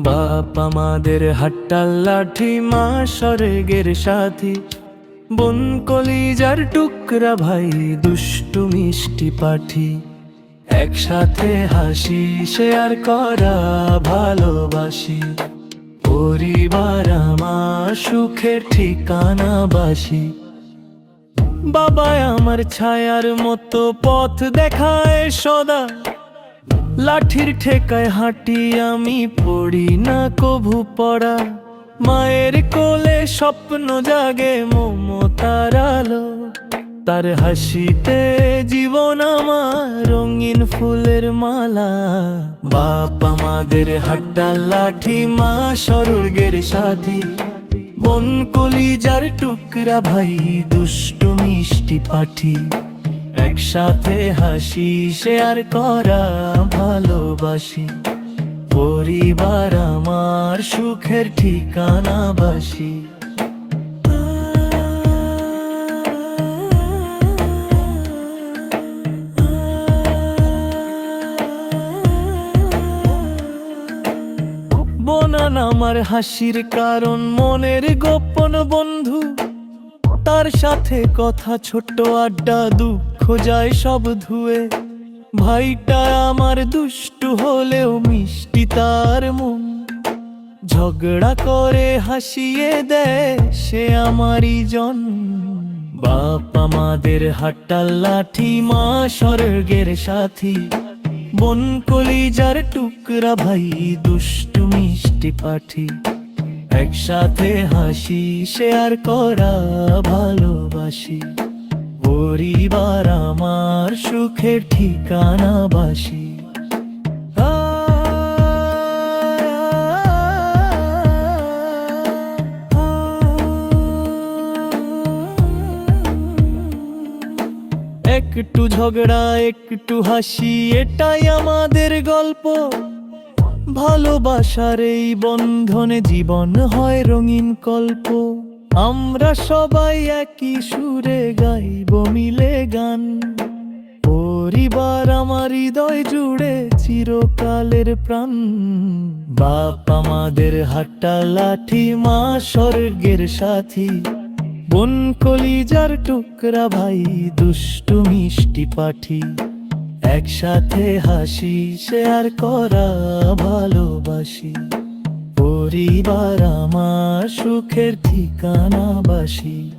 বাপ আমাদের হাট্টাল লাঠি মা স্বর্গের সাথী বন কলিজার টুকরা ভাই দুষ্টু মিষ্টি পাঠি একসাথে হাসি শেয়ার করা ভালোবাসি পরিবার আমার সুখের ঠিকানা বাসি বাবা আমার ছায়ার মতো পথ দেখায় সদা। লাঠির ঠেকায় হাঁটি আমি পড়ি না কভু পড়া। মায়ের কোলে স্বপ্ন জাগে মমতার আলো। তার হাসিতে জীবন আমার রঙিন ফুলের মালা। বাপ আমাদের হাট্টা লাঠি, মা স্বর্গের সাথী। বন কলিজার টুকরা ভাই, দুষ্টু মিষ্টি পাঠি। একসাথে হাসি শেয়ার করা ভালোবাসি। পরিবার আমার সুখের ঠিকানা বাসি। বনান আমার হাসির কারণ, মনের গোপন বন্ধু। তার সাথে কথা, ছোট্ট আড্ডা, দুঃখ যায় সব ধুয়ে। ভাইটা আমার দুষ্টু হলেও মিষ্টি তার মন। ঝগড়া করে হাসিয়ে দেয় সে আমারই জন। বাপ আমাদের হাট্টাল লাঠি, মা স্বর্গের সাথী। বন কলিজার টুকরা ভাই, দুষ্টু মিষ্টি পাঠি একসাথে হাসি শেয়ার করা, ভালোবাসি। পরিবার আমার সুখের ঠিকানা বাসি। একটু ঝগড়া, একটু হাসি, এটাই আমাদের গল্প। ভালোবাসার এই বন্ধনে জীবন হয় রঙিন কল্প। আমরা সবাই একই সুরে গাইব মিলে গান। পরিবার আমার হৃদয় জুড়ে চিরকালের প্রাণ। বাপ আমাদের হাট্টা লাঠি, মা স্বর্গের সাথী। বন কলিজার টুকরা ভাই, দুষ্টু মিষ্টি পাঠি। একসাথে হাসি শেয়ার করা ভালোবাসি। পরিবার আমার সুখের ঠিকানা বাসি।